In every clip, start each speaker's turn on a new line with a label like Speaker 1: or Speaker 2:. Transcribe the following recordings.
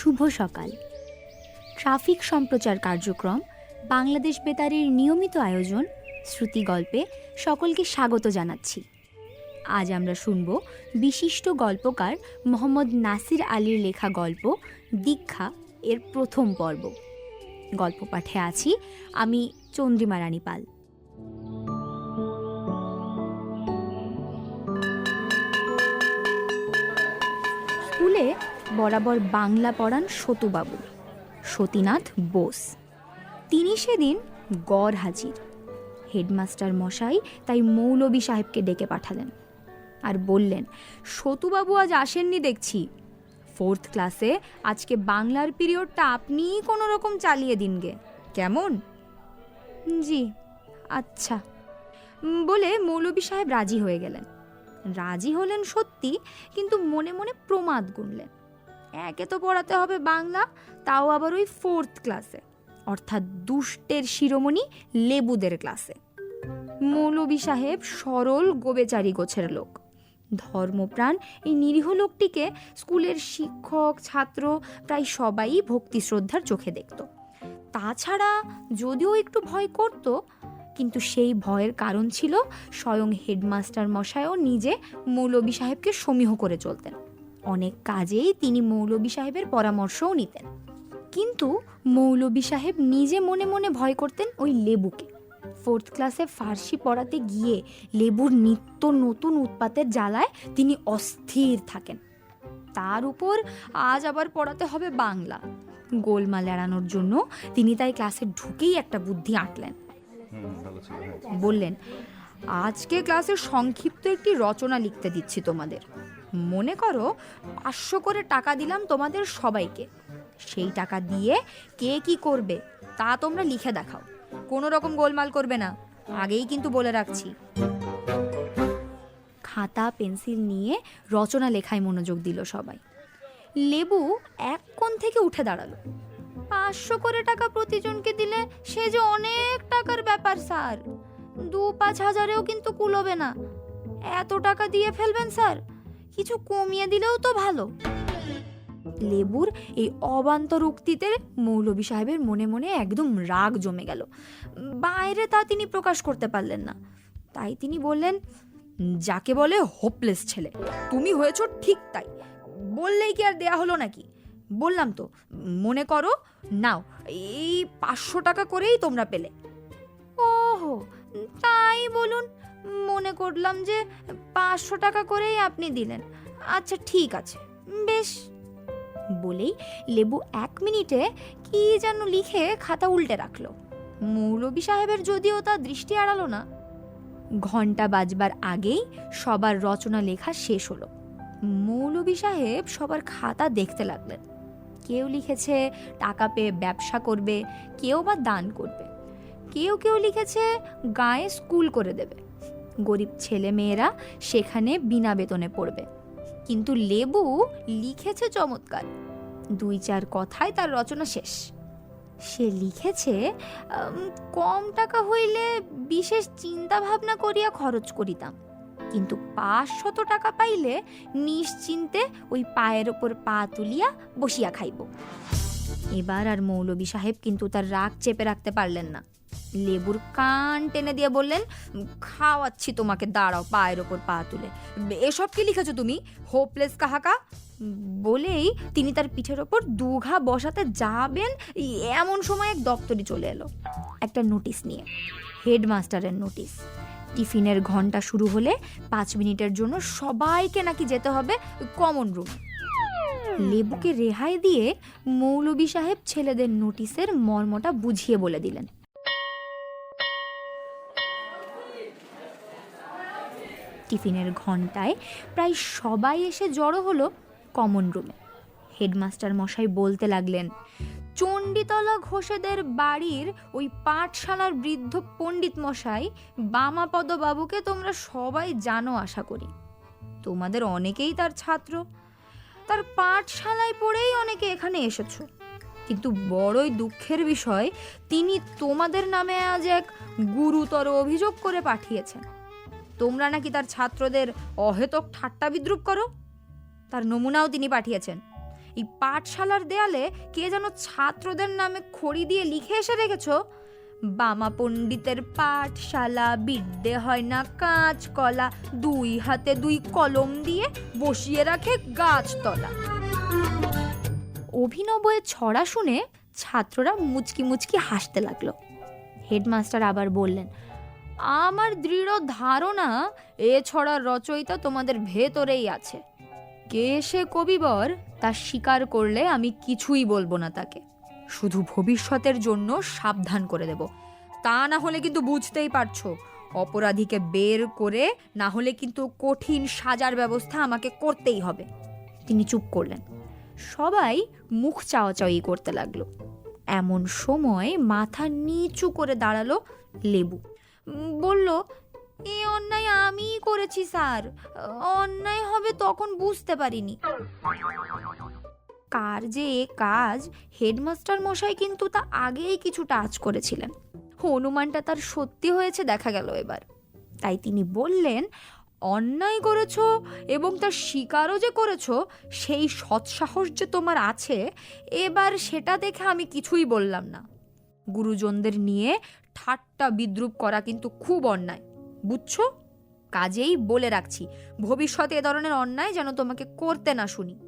Speaker 1: শুভ সকাল। ট্রাফিক সম্প্রচার কার্যক্রম, বাংলাদেশ বেতারের নিয়মিত আয়োজন, শ্রুতি গল্পে সকলকে স্বাগত জানাচ্ছি। আজ আমরা শুনব বিশিষ্ট গল্পকার মোহাম্মদ নাসির আলীর লেখা গল্প, দীক্ষা, এর প্রথম পর্ব। গল্প পাঠে আছি আমি চন্দ্রিমা রানী পাল স্কুলে বরাবর বাংলা পড়ান সতুবাবু, সতীনাথ বোস। তিনি সেদিন গড় হাজির। হেডমাস্টার মশাই তাই মৌলবী সাহেবকে ডেকে পাঠালেন আর বললেন, সতুবাবু আজ আসেননি দেখছি। ফোর্থ ক্লাসে আজকে বাংলার পিরিয়ডটা আপনিই কোনো রকম চালিয়ে দিন গে। কেমন? জি আচ্ছা। বলে মৌলবী সাহেব রাজি হয়ে গেলেন। রাজি হলেন সত্যি, কিন্তু মনে মনে প্রমাদ গুনলেন। একে তো পড়াতে হবে বাংলা, তাও আবার ওই ফোর্থ ক্লাসে অর্থাৎ দুষ্টের শিরোমণি লেবুদের ক্লাসে মৌলবী সাহেব সরল গোবেচারি গোছের লোক। ধর্মপ্রাণ এই নিরীহ লোকটিকে স্কুলের শিক্ষক, ছাত্র, প্রায় সবাই ভক্তি শ্রদ্ধার চোখে দেখত। তাছাড়া যদিও একটু ভয় করত, কিন্তু সেই ভয়ের কারণ ছিল স্বয়ং হেডমাস্টার মশায়ও নিজে মৌলবী সাহেবকে সমীহ করে চলতেন। অনেক কাজেই তিনি মৌলবী সাহেবের পরামর্শও নিতেন। কিন্তু মৌলবী সাহেব নিজে মনে মনে ভয় করতেন ওই লেবুকে। ফোর্থ ক্লাসে ফার্সি পড়াতে গিয়ে লেবুর নিত্য নতুন উৎপাতের জ্বালায় তিনি অস্থির থাকেন। তার উপর আজ আবার পড়াতে হবে বাংলা। গোলমাল এড়ানোর জন্য তিনি তাই ক্লাসে ঢুকেই একটা বুদ্ধি আঁটলেন। বললেন আজকে ক্লাসে সংক্ষিপ্ত একটি রচনা লিখতে দিচ্ছি তোমাদের। মনে করো পাঁচশো করে টাকা দিলাম তোমাদের সবাইকে। সেই টাকা দিয়ে কে কি করবে তা তোমরা লিখে দেখাও। কোনো রকম গোলমাল করবে না। আগেই কিন্তু বলে রাখছি। খাতা, পেন্সিল নিয়ে রচনা লেখায় মনোযোগ দিল সবাই। লেবু এক কোণ থেকে উঠে দাঁড়াল। পাঁচশো করে টাকা প্রতিজনকে দিলে সে যে অনেক টাকার ব্যাপার, স্যার। দু পাঁচ হাজারেও কিন্তু কুলোবে না। এত টাকা দিয়ে ফেলবেন, স্যার? কিছু কমিয়ে দিলেও তো ভালো। লেবুর এই অবান্তর উক্তিতে মৌলভী সাহেবের মনে মনে একদম রাগ জমে গেল। বাইরে তা তিনি প্রকাশ করতে পারলেন না। তাই তিনি বললেন, যাকে বলে হোপলেস ছেলে, তুমি হয়েছো ঠিক তাই। বললেই কি আর দেয়া হলো নাকি? বললাম তো, মনে করো, নাও, এই পাঁচশো টাকা করেই তোমরা পেলে। ওহো, তাই বলুন মনে করলাম যে পাঁচশো টাকা করেই আপনি দিলেন। আচ্ছা ঠিক আছে। বেশ। বলেই লেবু এক মিনিটে কি যেন লিখে খাতা উল্টে রাখল। মৌলবী সাহেবের যদিও তা দৃষ্টি এড়ালো না। ঘণ্টা বাজবার আগেই সবার রচনা লেখা শেষ হলো। মৌলবী সাহেব সবার খাতা দেখতে লাগলেন। কেউ লিখেছে, টাকা পেয়ে ব্যবসা করবে, কেউ বা দান করবে। কেউ কেউ লিখেছে, গায়ে স্কুল করে দেবে। গরিব ছেলে মেয়েরা সেখানে বিনা বেতনে পড়বে। কিন্তু লেবু লিখেছে চমৎকার। দুই চার কথায় তার রচনা শেষ। সে লিখেছে কম টাকা হইলে বিশেষ চিন্তা ভাবনা করিয়া খরচ করিতাম। কিন্তু পাঁচশত টাকা পাইলে নিশ্চিন্তে ওই পায়ের ওপর পা তুলিয়া বসিয়া খাইব। এবার আর মৌলবী সাহেব কিন্তু তার রাগ চেপে রাখতে পারলেন না। লেবুর কান টেনে দিয়ে বললেন খাওয়াচ্ছি তোমাকে, দাঁড়াও, পায়ের ওপর পা তুলে। এসব কি লিখেছো তুমি? হোপলেস কাহাকা? বলেই তিনি তার পিঠের ওপর দুঘা বসাতে যাবেন এমন সময় এক দপ্তরি চলে এলো, একটা নোটিশ নিয়ে, হেডমাস্টারের নোটিশ। টিফিনের ঘণ্টা শুরু হলে পাঁচ মিনিটের জন্য সবাইকে নাকি যেতে হবে কমন রুম। লেবুকে রেহাই দিয়ে মৌলবী সাহেব ছেলেদের নোটিশের মর্মটা বুঝিয়ে বলে দিলেন। টিফিনের ঘন্টায় প্রায় সবাই এসে জড়ো হলো কমন রুমে। হেডমাস্টার মশাই বলতে লাগলেন, চণ্ডীতলা ঘোষেদের বাড়ির ওই পাঠশালার বৃদ্ধ পণ্ডিত মশাই বামাপদ বাবুকে তোমরা সবাই জানো আশা করি। তোমাদের অনেকেই তার ছাত্র। তার পাঠশালায় পড়েই অনেকে এখানে এসেছ। কিন্তু বড়ই দুঃখের বিষয়, তিনি তোমাদের নামে আজ এক গুরুতর অভিযোগ করে পাঠিয়েছেন। তোমরা নাকি তার ছাত্রদের অহেতক ঠাট্টা বিদ্রুপ করো? তার নমুনাও তিনি পাঠিয়েছেন। এই পাঠশালার দেয়ালে কে যেন ছাত্রদের নামে খড়ি দিয়ে লিখে এসে রেখেছো? বামা পণ্ডিতের পাঠশালা, বিদ্যে হয় না কাঁচ কলা, দুই হাতে দুই কলম দিয়ে বসিয়ে রাখে গাছতলা। অভিনবয়ের ছড়া শুনে ছাত্ররা মুচকি মুচকি হাসতে লাগল। হেডমাস্টার আবার বললেন আমার দৃঢ় ধারণা এ ছড়ার রচয়িতা তোমাদের ভেতরেই আছে। কে সে কবিবর, তা স্বীকার করলে আমি কিছুই বলব না তাকে। শুধু ভবিষ্যতের জন্য সাবধান করে দেব। তা না হলে কিন্তু বুঝতেই পারছ, অপরাধীকে বের করে না হলে কিন্তু কঠিন সাজার ব্যবস্থা আমাকে করতেই হবে। তিনি চুপ করলেন। সবাই মুখ চাওয়াচাওয়ি করতে লাগল। এমন সময় মাথা নিচু করে দাঁড়াল লেবু। বলল, এ অন্যায় আমিই করেছি, স্যার। অন্যায় হবে তখন বুঝতে পারিনি। কার যে এ কাজ, হেডমাস্টার মশাই কিন্তু তা আগেই কিছু টাচ করেছিলেন। অনুমানটা তার সত্যি হয়েছে দেখা গেল এবার। তাই তিনি বললেন, অন্যায় করেছ এবং তার স্বীকারও যে করেছ, সেই সৎসাহস যে তোমার আছে, এবার সেটা দেখে আমি কিছুই বললাম না। গুরুজনদের নিয়ে ঠাট্টা বিদ্রুপ করা কিন্তু খুব অন্যায়। বুঝছ? কাজেই বলে রাখছি, ভবিষ্যতে এ ধরনের অন্যায় যেন তোমাকে করতে না শুনি।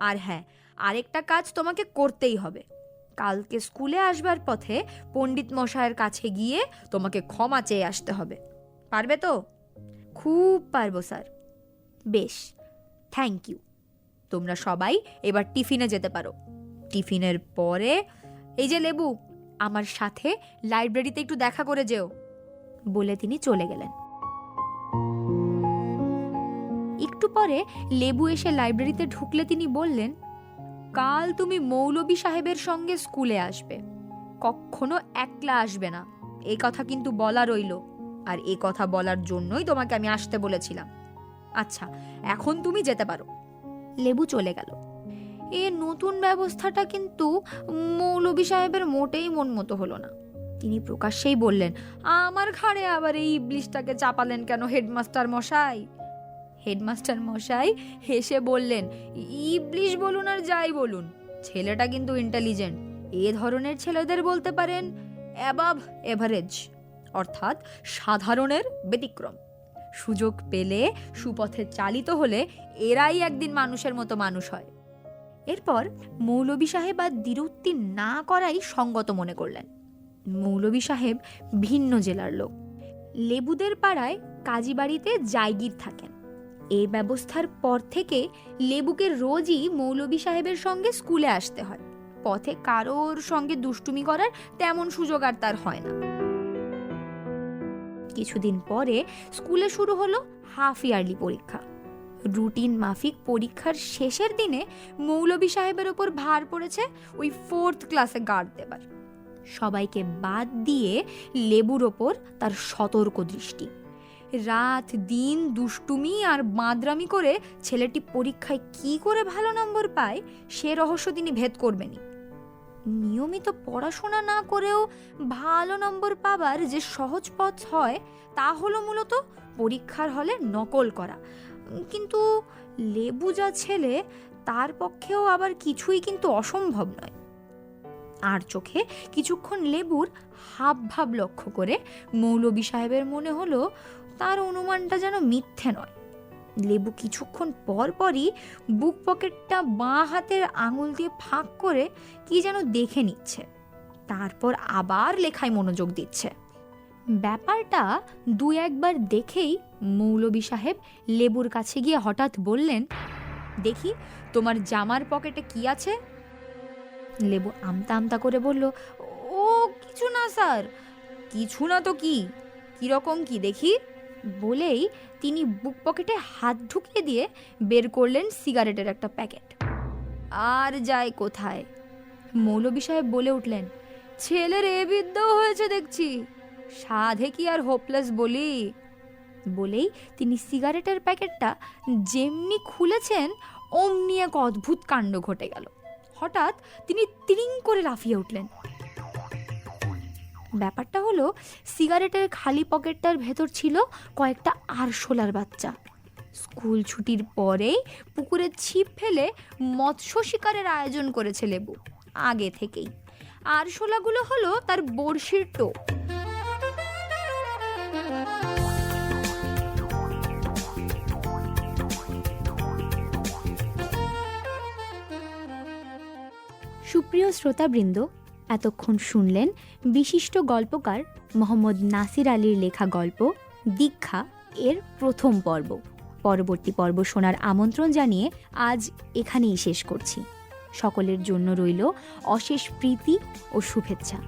Speaker 1: আর হ্যাঁ আরেকটা কাজ তোমাকে করতেই হবে। কালকে স্কুলে আসবার পথে পণ্ডিত মশায়ের কাছে গিয়ে তোমাকে ক্ষমা চেয়ে আসতে হবে। পারবে তো? খুব পারব, স্যার। বেশ, থ্যাংক ইউ। তোমরা সবাই এবার টিফিনে যেতে পারো। টিফিনের পরে এই যে লেবু আমার সাথে লাইব্রেরিতে একটু দেখা করে যেও, বলে তিনি চলে গেলেন। একটু পরে লেবু এসে লাইব্রেরিতে ঢুকলে তিনি বললেন, কাল তুমি মৌলবী সাহেবের সঙ্গে স্কুলে আসবে। কখনো একলা আসবে না। এই কথা কিন্তু বলা রইল, আর এ কথা বলার জন্যই তোমাকে আমি আসতে বলেছিলাম। আচ্ছা এখন তুমি যেতে পারো। লেবু চলে গেল। এ নতুন ব্যবস্থাটা কিন্তু মৌলবী সাহেবের মোটেই মন মতো হলো না। তিনি প্রকাশ্যেই বললেন, আমার ঘাড়ে আবার এই ইবলিশটাকে চাপালেন কেন, হেডমাস্টার মশাই? হেডমাস্টার মশাই হেসে বললেন, ইবলিশ বলুন আর যাই বলুন, ছেলেটা কিন্তু ইন্টেলিজেন্ট এ ধরনের ছেলেদের বলতে পারেন অ্যাবাভ এভারেজ অর্থাৎ সাধারণের ব্যতিক্রম। সুযোগ পেলে, সুপথে চালিত হলে এরাই একদিন মানুষের মতো মানুষ হয়। এরপর মৌলবী সাহেব আর দ্বিরুক্তি না করাই সঙ্গত মনে করলেন। মৌলবী সাহেব ভিন্ন জেলার লোক। লেবুদের পাড়ায় কাজীবাড়িতে জায়গির থাকেন। এই ব্যবস্থার পর থেকে লেবুকে রোজই মৌলবী সাহেবের সঙ্গে স্কুলে আসতে হয়। পথে কারোর সঙ্গে দুষ্টুমি করার তেমন সুযোগ আর তার হয় না। কিছুদিন পরে স্কুলে শুরু হলো হাফ ইয়ারলি পরীক্ষা। রুটিন মাফিক পরীক্ষার শেষের দিনে মৌলবী সাহেবের ওপর ভার পড়েছে ওই ফোর্থ ক্লাসে গার্ড দেবার। সবাইকে বাদ দিয়ে লেবুর ওপর তার সতর্ক দৃষ্টি। রাত, দিন, দুষ্টুমি আর বাঁদরামি করে ছেলেটি পরীক্ষায় কি করে ভালো নম্বর পায় সে রহস্য তিনি ভেদ করবেনই। নিয়মিত পড়াশোনা না করেও ভালো নম্বর পাবার যে সহজ পথ হয়, তা হলো মূলত পরীক্ষার হলে নকল করা। কিন্তু লেবু যা ছেলে, তার পক্ষেও আবার কিছুই কিন্তু অসম্ভব নয়। আর চোখে কিছুক্ষণ লেবুর হাব ভাব লক্ষ্য করে মৌলবী সাহেবের মনে হলো, তার অনুমানটা যেন মিথ্যে নয়। লেবু কিছুক্ষণ পর পরই বুক পকেটটা বাঁ হাতের আঙুল দিয়ে ফাঁক করে কি যেন দেখে নিচ্ছে। তারপর আবার লেখায় মনোযোগ দিচ্ছে। ব্যাপারটা দু একবার দেখেই মৌলবী সাহেব লেবুর কাছে গিয়ে হঠাৎ বললেন, দেখি তোমার জামার পকেটে কি আছে? লেবু আমতা আমতা করে বলল, ও, কিছু না স্যার। কিছু না তো কি? কীরকম কি দেখি? বলেই তিনি বুক পকেটে হাত ঢুকিয়ে দিয়ে বের করলেন সিগারেটের একটা প্যাকেট। আর যায় কোথায়? মৌলবী সাহেব বলে উঠলেন, ছেলের এ বিদ্যাও হয়েছে দেখছি। সাধে কি আর হোপলেস বলি? বলেই তিনি সিগারেটের প্যাকেটটা যেমনি খুলেছেন, অমনি এক অদ্ভুত কাণ্ড ঘটে গেল। হঠাৎ তিনি তিরিং করে লাফিয়ে উঠলেন। ব্যাপারটা হলো সিগারেটের খালি পকেটটার ভেতর ছিল কয়েকটা আরশোলার বাচ্চা। স্কুল ছুটির পরেই পুকুরে ছিপ ফেলে মৎস্য শিকারের আয়োজন করেছে লেবু, আগে থেকেই। আর শোলাগুলো হলো তার বড়শির টোপ। সুপ্রিয় শ্রোতাবৃন্দ, এতক্ষণ শুনলেন বিশিষ্ট গল্পকার মোহাম্মদ নাসির আলীর লেখা গল্প দীক্ষা এর প্রথম পর্ব। পরবর্তী পর্ব শোনার আমন্ত্রণ জানিয়ে আজ এখানেই শেষ করছি। সকলের জন্য রইল অশেষ প্রীতি ও শুভেচ্ছা।